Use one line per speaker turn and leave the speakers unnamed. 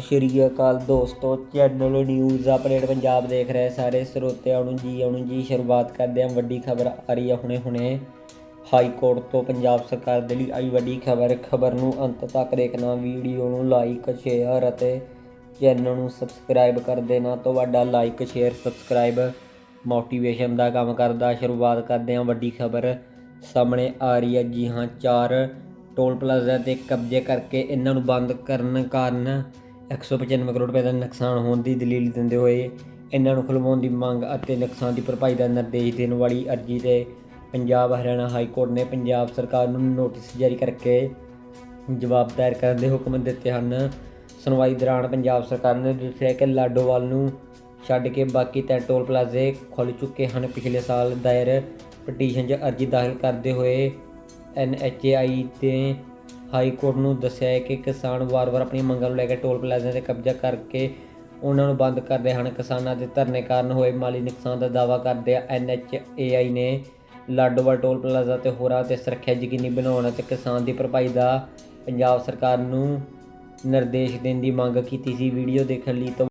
ਸਤਿ ਸ਼੍ਰੀ ਅਕਾਲ ਦੋਸਤੋ channel news update Punjab ਦੇਖ ਰਹੇ ਸਾਰੇ ਸਰੋਤਿਆਂ ਨੂੰ ਜੀ ਆਉਣ ਜੀ, ਸ਼ੁਰੂਆਤ ਕਰਦੇ ਹਾਂ ਵੱਡੀ ਖਬਰ ਆ ਰਹੀ ਹੈ ਹੁਣੇ ਹੁਣੇ। ਹਾਈ ਕੋਰਟ ਤੋਂ ਪੰਜਾਬ ਸਰਕਾਰ ਦੇ ਲਈ ਆਈ ਵੱਡੀ ਖਬਰ ਖਬਰ ਨੂੰ ਅੰਤ ਤੱਕ ਦੇਖਣਾ, ਵੀਡੀਓ ਨੂੰ ਲਾਈਕ ਸ਼ੇਅਰ ਅਤੇ ਚੈਨਲ ਨੂੰ ਸਬਸਕ੍ਰਾਈਬ ਕਰ ਦੇਣਾ, ਤੁਹਾਡਾ ਲਾਈਕ ਸ਼ੇਅਰ ਸਬਸਕ੍ਰਾਈਬ ਮੋਟੀਵੇਸ਼ਨ ਦਾ ਕੰਮ ਕਰਦਾ। ਸ਼ੁਰੂਆਤ ਕਰਦੇ ਹਾਂ ਵੱਡੀ ਖਬਰ ਸਾਹਮਣੇ ਆ ਰਹੀ ਹੈ। ਜੀ ਹਾਂ, ਚਾਰ ਟੋਲ ਪਲਾਜ਼ਾ ਤੇ ਕਬਜ਼ੇ ਕਰਕੇ ਇਹਨਾਂ ਨੂੰ ਬੰਦ ਕਰਨ ਕਾਰਨ 195 ਕਰੋੜ ਰੁਪਏ ਦਾ ਨੁਕਸਾਨ ਹੋਣ ਦੀ ਦਲੀਲ ਦਿੰਦੇ ਹੋਏ ਇਹਨਾਂ ਨੂੰ ਖੁਲਵਾਉਣ ਦੀ ਮੰਗ ਅਤੇ ਨੁਕਸਾਨ ਦੀ ਭਰਪਾਈ ਦਾ ਨਿਰਦੇਸ਼ ਦੇਣ ਵਾਲੀ ਅਰਜ਼ੀ ਤੇ ਪੰਜਾਬ ਹਰਿਆਣਾ ਹਾਈ ਕੋਰਟ ਨੇ ਪੰਜਾਬ ਸਰਕਾਰ ਨੂੰ ਨੋਟਿਸ ਜਾਰੀ ਕਰਕੇ ਜਵਾਬ ਦਾਇਰ ਕਰਨ ਦੇ ਹੁਕਮ ਦਿੱਤੇ ਹਨ। ਸੁਣਵਾਈ ਦੌਰਾਨ ਪੰਜਾਬ ਸਰਕਾਰ ਨੇ ਦੱਸਿਆ ਕਿ ਲਾਡੋਵਾਲ ਨੂੰ ਛੱਡ ਕੇ ਬਾਕੀ ਤਿੰਨ ਟੋਲ ਪਲਾਜ਼ੇ ਖੁੱਲ ਚੁੱਕੇ ਹਨ। ਪਿਛਲੇ ਸਾਲ ਦਾਇਰ ਪਟੀਸ਼ਨ 'ਚ ਅਰਜ਼ੀ ਦਾਖਲ ਕਰਦੇ ਹੋਏ ਐਨਐਚਏਆਈ ਤੇ ਹਾਈ ਕੋਰਟ ਨੂੰ ਦੱਸਿਆ ਹੈ ਕਿ ਕਿਸਾਨ ਵਾਰ-ਵਾਰ ਆਪਣੀਆਂ ਮੰਗਾਂ ਨੂੰ ਲੈ ਕੇ ਟੋਲ ਪਲਾਜ਼ਿਆਂ ਤੇ ਕਬਜ਼ਾ ਕਰਕੇ ਉਹਨਾਂ ਨੂੰ ਬੰਦ ਕਰਦੇ ਹਨ। ਕਿਸਾਨਾਂ ਦੇ ਧਰਨੇ ਕਾਰਨ ਹੋਏ ਮਾਲੀ ਨੁਕਸਾਨ ਦਾ ਦਾਅਵਾ ਕਰਦੇ ਆ ਐਨਐਚਏਆਈ ਨੇ ਲਾਡੋਵਾਲ ਟੋਲ ਪਲਾਜ਼ਾ ਤੇ ਹੋਰਾਂ ਤੇ ਸੁਰੱਖਿਆ ਯਕੀਨੀ ਬਣਾਉਣ ਅਤੇ ਕਿਸਾਨ ਦੀ ਭਰਪਾਈ ਦਾ ਪੰਜਾਬ ਸਰਕਾਰ ਨੂੰ ਨਿਰਦੇਸ਼ ਦੇਣ ਦੀ ਮੰਗ ਕੀਤੀ ਸੀ। ਵੀਡੀਓ ਦੇਖਣ ਲਈ